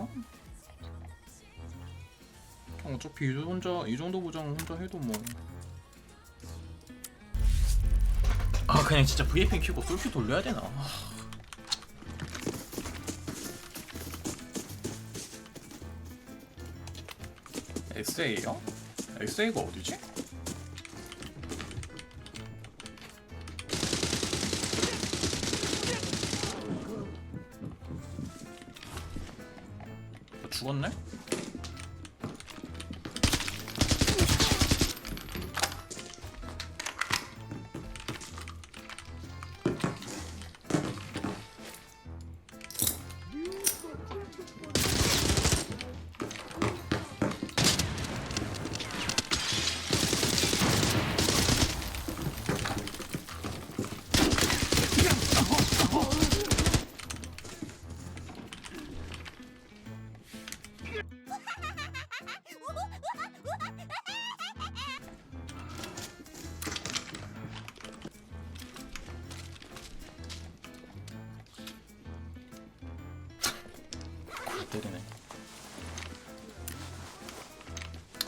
되나? 어차피 이 혼자 이 정도 보장 혼자 해도 뭐. 아 그냥 진짜 VFN 키고 솔큐 돌려야 되나? 아. XA요? XA가 어디지? 죽었네?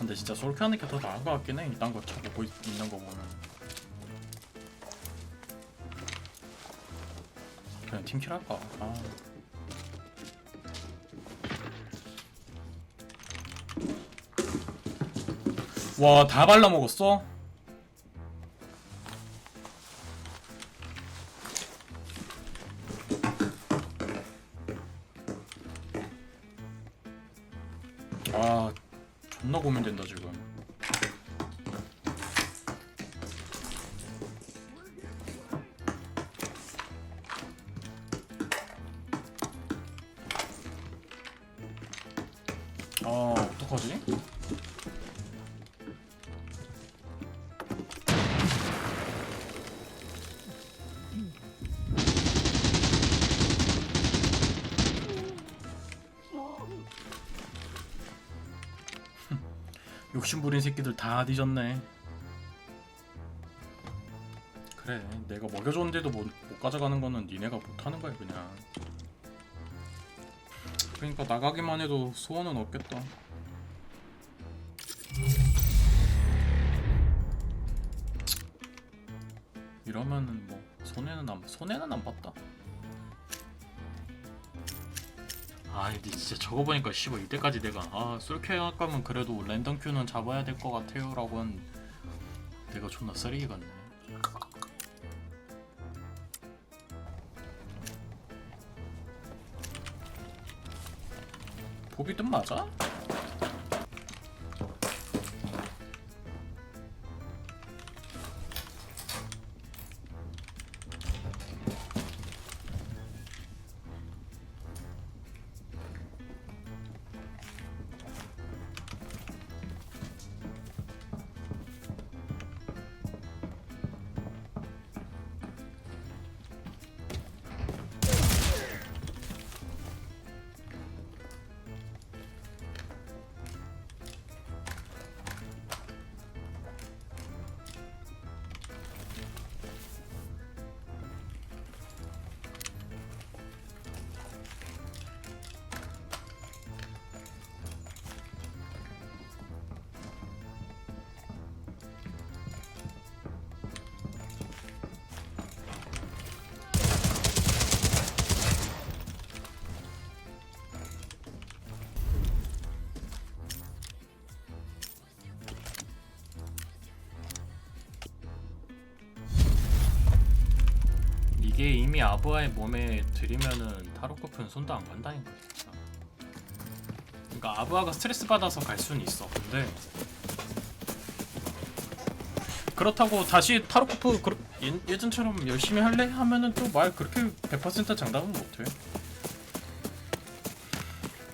근데 진짜 솔큐 하는 게 더 나은 것 같긴 해. 이딴 거 쳐보고 있- 있는 거 보면. 그냥 팀킬 할까? 아. 와, 다 발라 먹었어? 존나 고민된다 지금. 아, 어떡하지? 욕심부린 새끼들 다 뒤졌네. 그래, 내가 먹여줬는데도 못, 못 가져가는 거는 니네가 못하는 거야 그냥. 그러니까 나가기만 해도 소원은 없겠다. 이러면은 뭐 손해는 안 손해는 안 봤다. 아 근데 진짜 저거 보니까 씨발 이때까지 내가 아할 거면 그래도 랜덤 큐는 잡아야 될 것 같아요 라고 한 내가 존나 쓰레기 같네. 보비 뜬 맞아? 이미 아부아의 몸에 들이면은 타로코프는 손도 안 간다니까 진짜. 그러니까 아부아가 스트레스 받아서 갈 수는 있어. 근데 그렇다고 다시 타로코프 그렇- 예, 예전처럼 열심히 할래 하면은 또 말 그렇게 100% 장담은 못해.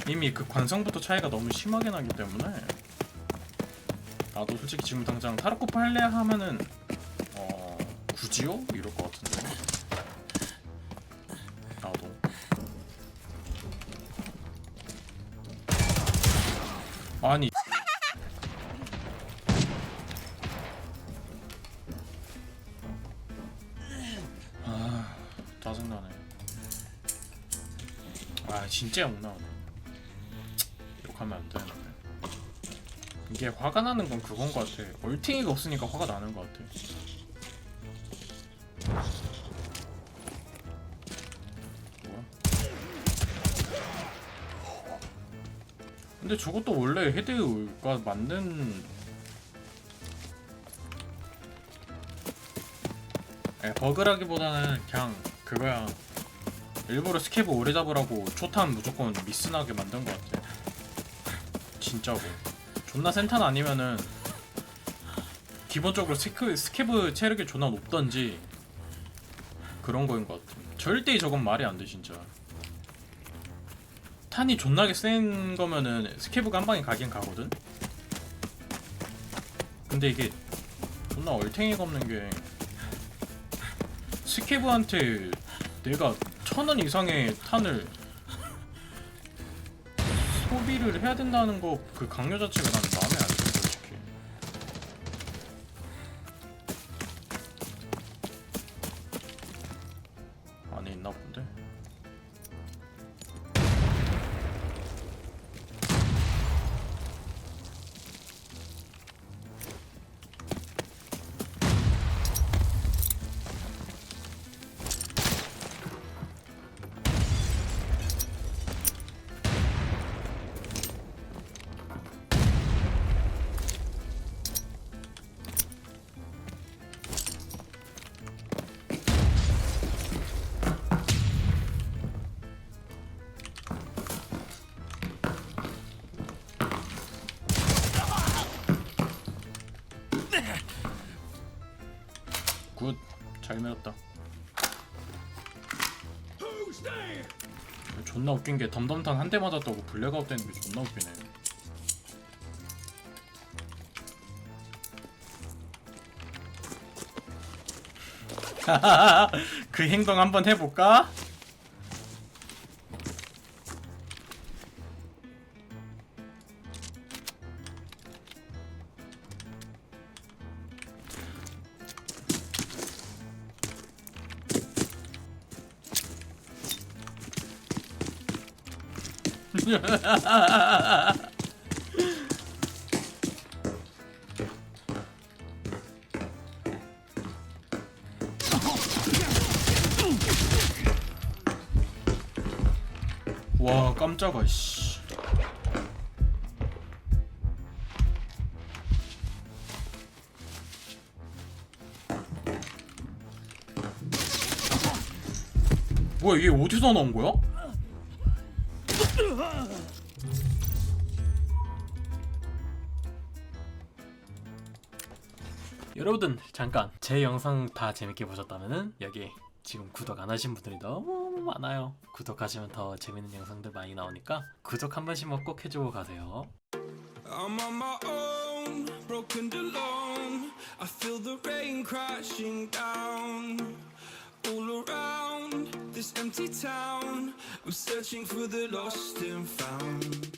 이미 그 관성부터 차이가 너무 심하게 나기 때문에 나도 솔직히 지금 당장 타로코프 할래 하면은 어 굳이요 이럴 것 같은데. 아니. 아 짜증나네. 아 진짜 욕 나오네 욕하면 안 되는데. 이게 화가 나는 건 그건 것 같아. 얼탱이가 없으니까 화가 나는 것 같아 근데 저것도 원래 헤드가 맞는 에, 버그라기보다는 그냥 그거야. 일부러 스케브 오래 잡으라고 초탄 무조건 미스나게 만든 것 같아. 진짜로. 존나 센탄 아니면은 기본적으로 스케, 스케브 체력이 존나 높던지 그런 거인 것 같아. 절대 저건 말이 안 돼 진짜 탄이 존나게 센 거면은 스케브가 한 방에 가긴 가거든? 근데 이게 존나 얼탱이가 없는 게 스케브한테 내가 천 원 이상의 탄을 소비를 해야 된다는 거 그 강요 자체가 난 마음에 안 들어 솔직히. 안에 있나 본데 밀었다 존나 웃긴 게 덤덤탄 한 대 맞았다고 블랙아웃 되는 게 존나 웃기네 그 행동 한번 해볼까? 와 깜짝아 씨. 뭐야 이게 어디서 나온 거야? 여러분들 잠깐 제 영상 다 재밌게 보셨다면은 여기 지금 구독 안 하신 분들이 너무 많아요. 구독하시면 더 재밌는 영상들 많이 나오니까 구독 한 번씩만 꼭 해주고 가세요. I'm on my own, broken alone. I feel the rain crashing down all around this empty town. I'm searching for the lost and found.